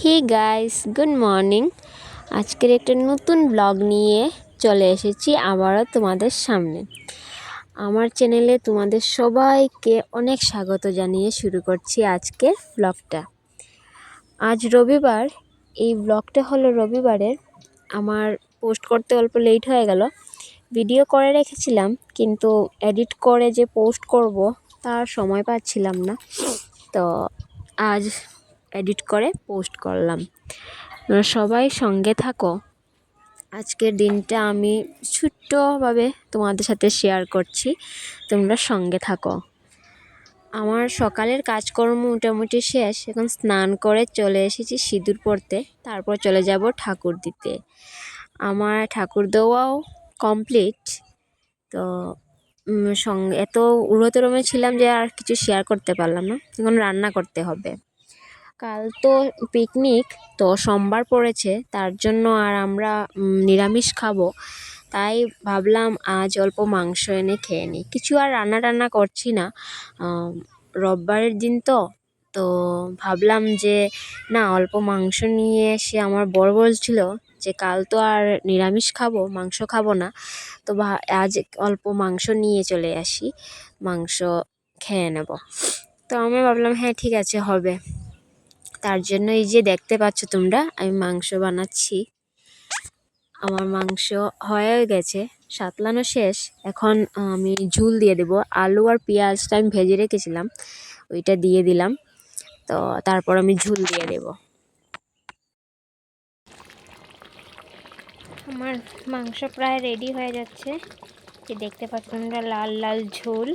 Hey guys good morning আজকের একটা নতুন ব্লগ নিয়ে চলে এসেছি আবারও তোমাদের সামনে। আমার চ্যানেলে তোমাদের সবাইকে অনেক স্বাগত জানিয়ে শুরু করছি আজকের ব্লগটা আজ রবিবার, এই ব্লগটা হলো রবিবারের। আমার পোস্ট করতে অল্প লেট হয়ে গেল। ভিডিও করে রেখেছিলাম, কিন্তু এডিট করে যে পোস্ট করব, তার সময় পাচ্ছিলাম না। তো আজ এডিট করে পোস্ট করলাম। সবাই সঙ্গে থাকো। আজকের দিনটা আমি ছোট্টভাবে তোমাদের সাথে শেয়ার করছি। তোমরা সঙ্গে থাকো। আমার সকালের কাজকর্ম মোটামুটি শেষ। এখন স্নান করে চলে এসেছি সিঁদুর পরতে। তারপর চলে যাব ঠাকুর দিতে। আমার ঠাকুর দেওয়াও কমপ্লিট তো সঙ্গে, এত উড়োতরমে ছিলাম যে আর কিছু শেয়ার করতে পারলাম না। এখন রান্না করতে হবে। কাল তো পিকনিক তো সোমবার পড়েছে, তার জন্য আর আমরা নিরামিষ খাব। তাই ভাবলাম আজ অল্প মাংস এনে খেয়ে নিই। কিছু আর রান্না টান্না করছি না। রোববারের দিন তো তো ভাবলাম যে, না, অল্প মাংস নিয়ে এসে আমার বর বলছিল যে, কাল তো আর নিরামিষ খাব, মাংস খাব না। তো আজ অল্প মাংস নিয়ে চলে আসি, মাংস খেয়ে নেব। তো আমি ভাবলাম হ্যাঁ ঠিক আছে, হবে। তার জন্য এই যে দেখতে পাচ্ছ তোমরা, আমি মাংস বানাচ্ছি। আমার মাংস হয়ে গেছে, সাতলানো শেষ। এখন আমি ঝুল দিয়ে দেব। আলু আর পেঁয়াজটা আমি ভেজে রেখেছিলাম, ওইটা দিয়ে দিলাম। তো তারপর আমি ঝুল দিয়ে দেব। আমার মাংস প্রায় রেডি হয়ে যাচ্ছে। দেখতে পাচ্ছ তোমরা, লাল লাল ঝোল।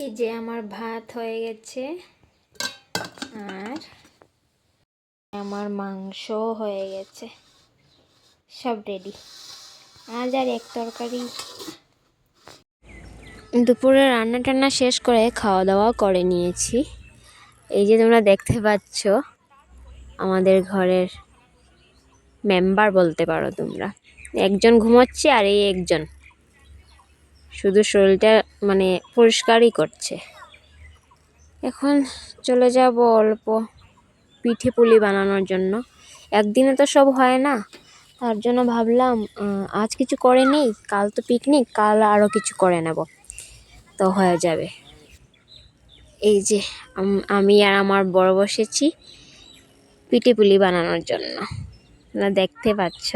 এই যে আমার ভাত হয়ে গেছে, আর আমার মাংস হয়ে গেছে, সব রেডি আজ আর এক তরকারি। দুপুরে রান্না টান্না শেষ করে খাওয়া দাওয়া করে নিয়েছি। এই যে তোমরা দেখতে পাচ্ছ, আমাদের ঘরের মেম্বার বলতে পারো তোমরা। একজন ঘুমোচ্ছে আর এই একজন। শুধু শরীরটা মানে পরিষ্কারই করছে। এখন চলে যাব অল্প পিঠে পুলি বানানোর জন্য। একদিনে তো সব হয় না। তার জন্য ভাবলাম আজ কিছু করে নেই, কাল তো পিকনিক কাল আরও কিছু করে নেব। তো হয়ে যাবে। এই যে, আমি আর আমার বড় বসেছি পিঠে পুলি বানানোর জন্য। দেখতে পাচ্ছ।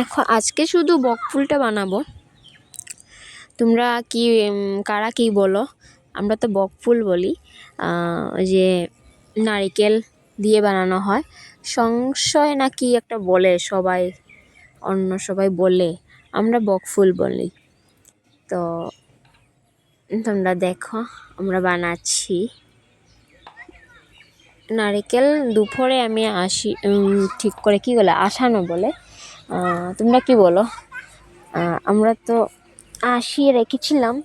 এখন আজকে শুধু বকফুলটা বানাবো। তোমরা কি কারা কি বলো? আমরা তো বকফুল বলি। যে নারিকেল দিয়ে বানানো হয়। সংশয় নাকি একটা বলে সবাই, অন্য সবাই বলে। আমরা বকফুল বলি। তো তোমরা দেখো, আমরা বানাচ্ছি। নারিকেল দুপুরে আমি আসি ঠিক করে কি বলে, আসানো বলে। তোমরা কি বলো আমরা তো আসিয়ে রেখেছিলাম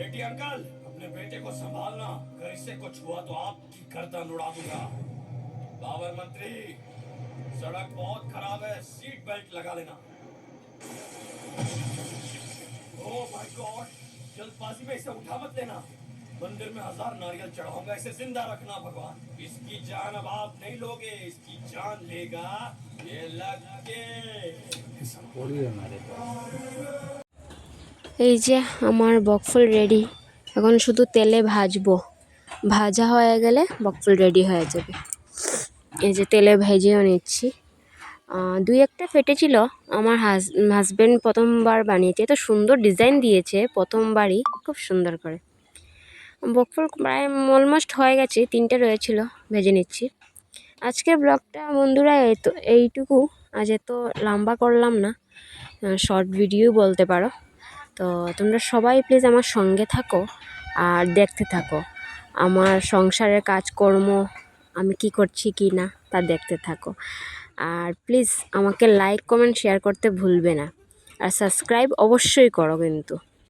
बेटी अंकल अपने बेटे को संभालना अगर इससे कुछ हुआ तो आपकी गर्दन उड़ा दूंगा बाबर मंत्री सड़क बहुत खराब है सीट बेल्ट लगा लेना ओ माय गॉड जल्दबाजी में इसे उठा मत लेना मंदिर में हजार नारियल चढ़ाऊंगा इसे जिंदा रखना भगवान इसकी जान अब आप नहीं लोगे इसकी जान लेगा ये लग के এই যে আমার বকফুল রেডি এখন শুধু তেলে ভাজবো ভাজা হয়ে গেলে বকফুল রেডি হয়ে যাবে এই যে তেলে ভেজেও নিচ্ছি দুই একটা ফেটেছিল। আমার হাজব্যান্ড প্রথমবার বানিয়েছে। এত সুন্দর ডিজাইন দিয়েছে প্রথমবারই, খুব সুন্দর করে। বকফুল প্রায় অলমোস্ট হয়ে গেছে, তিনটে রয়েছিল, ভেজে নিচ্ছি। আজকের ব্লগটা বন্ধুরা তো এইটুকু। আজ এত লম্বা করলাম না শর্ট ভিডিও বলতে পারো। তো তোমরা সবাই প্লিজ আমার সঙ্গে থাকো আর দেখতে থাকো। আমার সংসারের কাজকর্ম আমি কি করছি কি না তা দেখতে থাকো। আর প্লিজ আমাকে লাইক কমেন্ট শেয়ার করতে ভুলবে না। আর সাবস্ক্রাইব অবশ্যই করো কিন্তু।